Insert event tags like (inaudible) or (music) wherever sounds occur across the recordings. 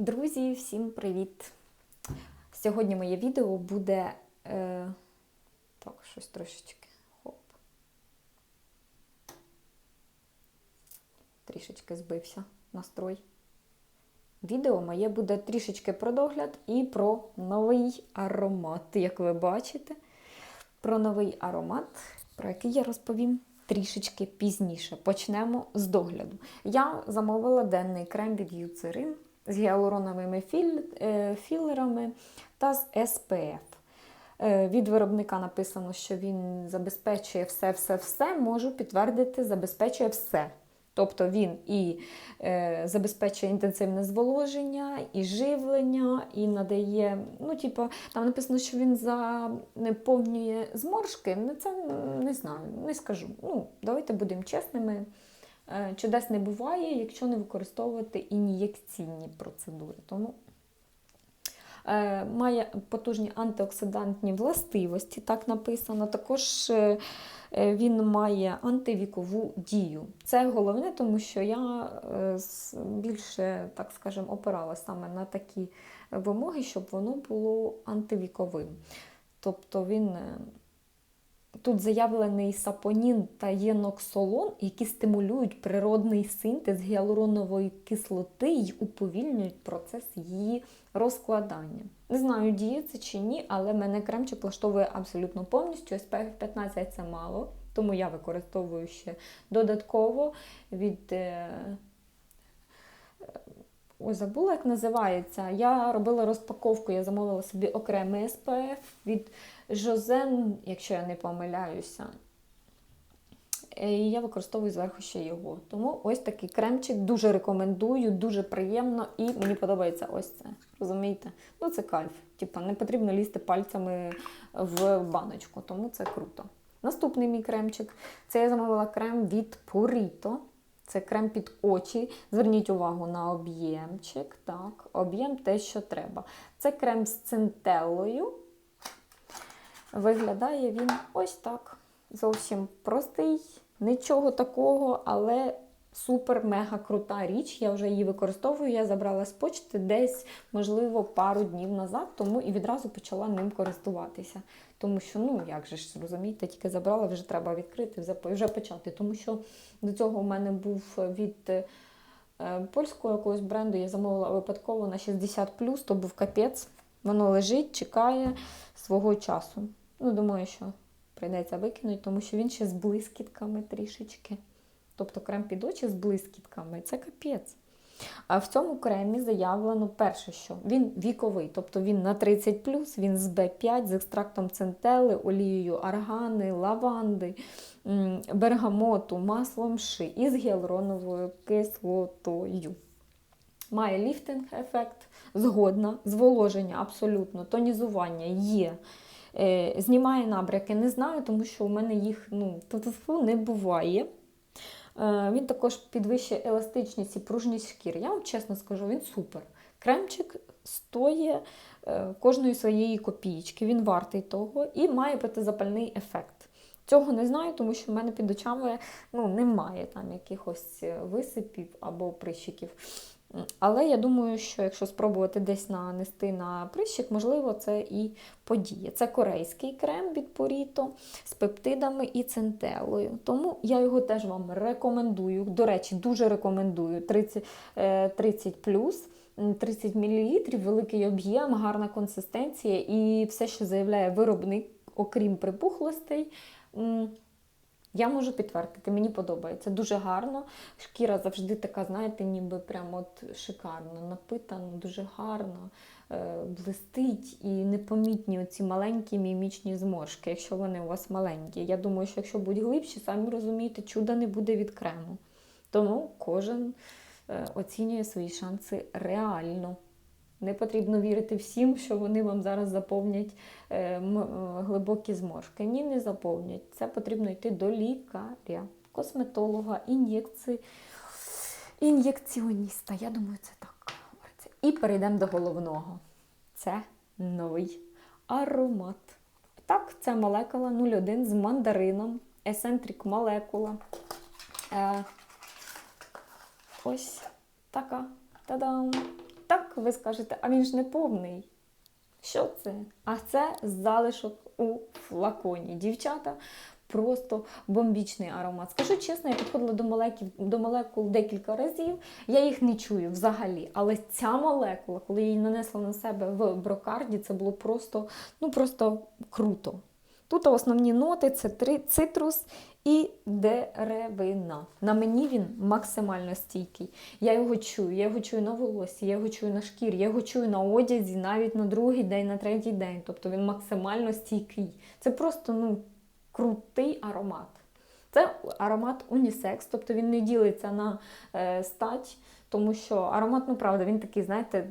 Друзі, всім привіт! Сьогодні моє відео буде. Е... Так, щось трошечки. Хоп. Трішечки збився настрой. Відео моє буде трішечки про догляд і про новий аромат. Як ви бачите, про новий аромат, про який я розповім трішечки пізніше. Почнемо з догляду. Я замовила денний крем від Юцерин з гіалуроновими е, філерами та з SPF. Е, Від виробника написано, що він забезпечує все-все-все, можу підтвердити, забезпечує все. Тобто він і е, забезпечує інтенсивне зволоження, і живлення, і надає, ну, типу, там написано, що він заповнює зморшки. Ну, це не знаю, не скажу. Ну, Давайте будемо чесними. Е, чудес не буває, якщо не використовувати ін'єкційні процедури. Тому е, має потужні антиоксидантні властивості, так написано. Також е, він має антивікову дію. Це головне, тому що я більше, так скажемо, опиралася саме на такі вимоги, щоб воно було антивіковим. Тобто він. Е, Тут заявлений сапонін та єноксолон, які стимулюють природний синтез гіалуронової кислоти і уповільнюють процес її розкладання. Не знаю, діє це чи ні, але мене кремчик влаштовує абсолютно повністю. SPF 15 це мало, тому я використовую ще додатково від. Ой, забула, як називається. Я робила розпаковку, я замовила собі окремий SPF від Жозен, якщо я не помиляюся. Е, І я використовую зверху ще його. Тому ось такий кремчик дуже рекомендую, дуже приємно і мені подобається ось це. Розумієте? Ну це кайф. Типа не потрібно лізти пальцями в баночку, тому це круто. Наступний мій кремчик. Це я замовила крем від Purito. Це крем під очі. Зверніть увагу на об'ємчик. Так, об'єм те, що треба. Це крем з центеллою. Виглядає він ось так. Зовсім простий, нічого такого, але супер-мега крута річ. Я вже її використовую. Я забрала з почти десь, можливо, пару днів назад, тому і відразу почала ним користуватися. Тому що, ну як же ж розумієте, тільки забрала, вже треба відкрити, вже- почати. Тому що до цього в мене був від. е, Польського якогось бренду я замовила випадково на 60 то був капець. Воно лежить, чекає свого часу. Ну, думаю, що прийдеться викинути, тому що він ще з блискітками трішечки. Тобто крем під очі з блискітками це капець. В цьому кремі заявлено перше, що він віковий, тобто він на 30 він з B5, з екстрактом центели, олією аргани, лаванди, бергамоту, маслом ши і з гіалуроновою кислотою. Має ліфтинг ефект, згодна, зволоження абсолютно, тонізування є. Е, знімає набряки, не знаю, тому що у мене їх ну, не буває. Е, Він також підвищує еластичність і пружність шкіри. Я вам чесно скажу, він супер. Кремчик стоїть е, кожної своєї копійки, він вартий того і має протизапальний ефект. Цього не знаю, тому що в мене під очами ну, немає там якихось е, висипів або прищиків. Але я думаю, що якщо спробувати десь нанести на прищик, можливо, це і подіє. Це корейський крем від Purito з пептидами і центелою. Тому я його теж вам рекомендую. До речі, дуже рекомендую 30, е, 30 м, 30 мл, великий об'єм, гарна консистенція і все, що заявляє виробник, окрім припухлостей. Я можу підтвердити, мені подобається. Дуже гарно. Шкіра завжди така, знаєте, ніби прямо от шикарно, напитана, дуже гарно, е, блистить і непомітні оці маленькі мімічні зморшки, якщо вони у вас маленькі. Я думаю, що якщо будуть глибші, самі розумієте, чуда не буде від крему. Тому кожен е, оцінює свої шанси реально. Не потрібно вірити всім, що вони вам зараз заповнять е, е, глибокі зморшки. Ні, не заповнять. Це потрібно йти до лікаря, косметолога, ін'єкції, ін'єкціоніста. Я думаю, це так говориться. І перейдемо до головного. Це новий аромат. Так, це молекула 01 з мандарином, есентрик молекула. Е, ось така. Та-дам! Ви скажете, а він ж не повний. Що це? А це залишок у флаконі. Дівчата, просто бомбічний аромат. Скажу чесно, я підходила до молекул, до молекул декілька разів, я їх не чую взагалі. Але ця молекула, коли я її нанесла на себе в брокарді, це було просто, ну просто круто. Тут основні ноти це цитрус і деревина. На мені він максимально стійкий. Я його чую, я його чую на волосі, я його чую на шкірі, я його чую на одязі навіть на другий день, на третій день. Тобто він максимально стійкий. Це просто ну, крутий аромат. Це аромат унісекс, тобто він не ділиться на е, стать, тому що аромат, ну правда, він такий, знаєте,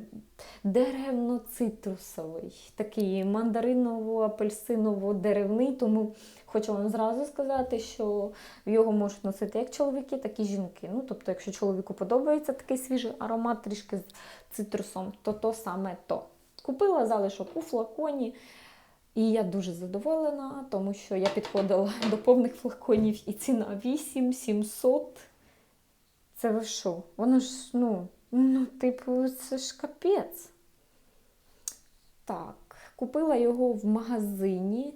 деревно-цитрусовий, такий мандариново-апельсиново-деревний. Тому хочу вам зразу сказати, що його можуть носити як чоловіки, так і жінки. Ну, тобто, якщо чоловіку подобається такий свіжий аромат трішки з цитрусом, то то саме то. Купила залишок у флаконі. І я дуже задоволена, тому що я підходила (laughs) до повних флаконів і ціна 8 700. Це ви що? Воно ж, ну, ну, типу, це ж капець. Так, купила його в магазині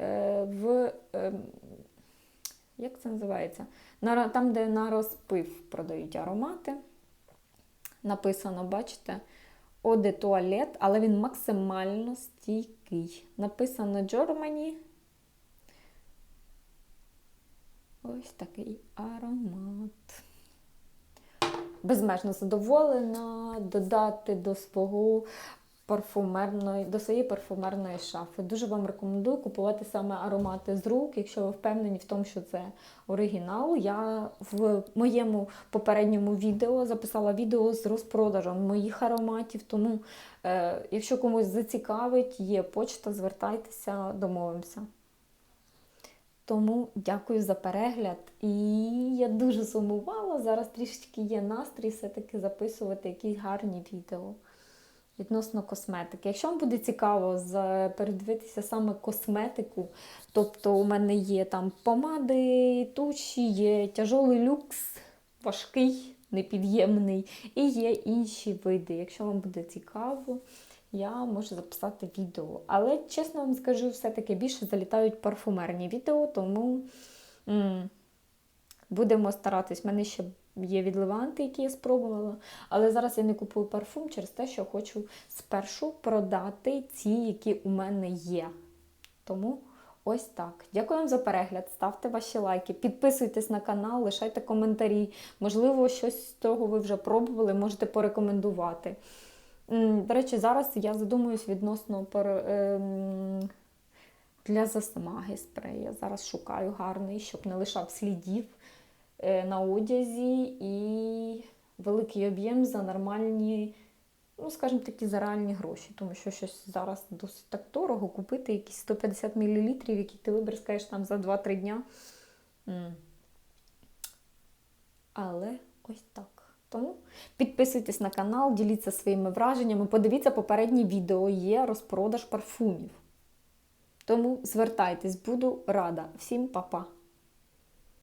е, в. Е, як це називається? На, там, де на розпив продають аромати. Написано, бачите? Оде туалет, але він максимально стійкий. Написано Germany. Ось такий аромат. Безмежно задоволена додати до свого парфумерної, до своєї парфумерної шафи. Дуже вам рекомендую купувати саме аромати з рук, якщо ви впевнені в тому, що це оригінал. Я в моєму попередньому відео записала відео з розпродажем моїх ароматів. Тому, е, якщо комусь зацікавить, є почта, звертайтеся, домовимося. Тому дякую за перегляд. І я дуже сумувала. Зараз трішечки є настрій все-таки записувати якісь гарні відео відносно косметики. Якщо вам буде цікаво передивитися саме косметику, тобто у мене є там помади, туші, є тяжолий люкс, важкий, непід'ємний, і є інші види. Якщо вам буде цікаво, я можу записати відео. Але, чесно вам скажу, все-таки більше залітають парфумерні відео, тому м будемо старатись. У мене ще є відливанти, які я спробувала. Але зараз я не купую парфум через те, що хочу спершу продати ті, які у мене є. Тому ось так. Дякую вам за перегляд. Ставте ваші лайки, підписуйтесь на канал, лишайте коментарі. Можливо, щось з того ви вже пробували, можете порекомендувати. До речі, зараз я задумуюсь відносно ем, для засмаги спрей. Я зараз шукаю гарний, щоб не лишав слідів на одязі і великий об'єм за нормальні, ну, скажімо такі, за реальні гроші. Тому що щось зараз досить так дорого купити якісь 150 мл, які ти вибризкаєш там за 2-3 дня. Але ось так. Тому підписуйтесь на канал, діліться своїми враженнями, подивіться попереднє відео, є розпродаж парфумів. Тому звертайтесь, буду рада. Всім па-па!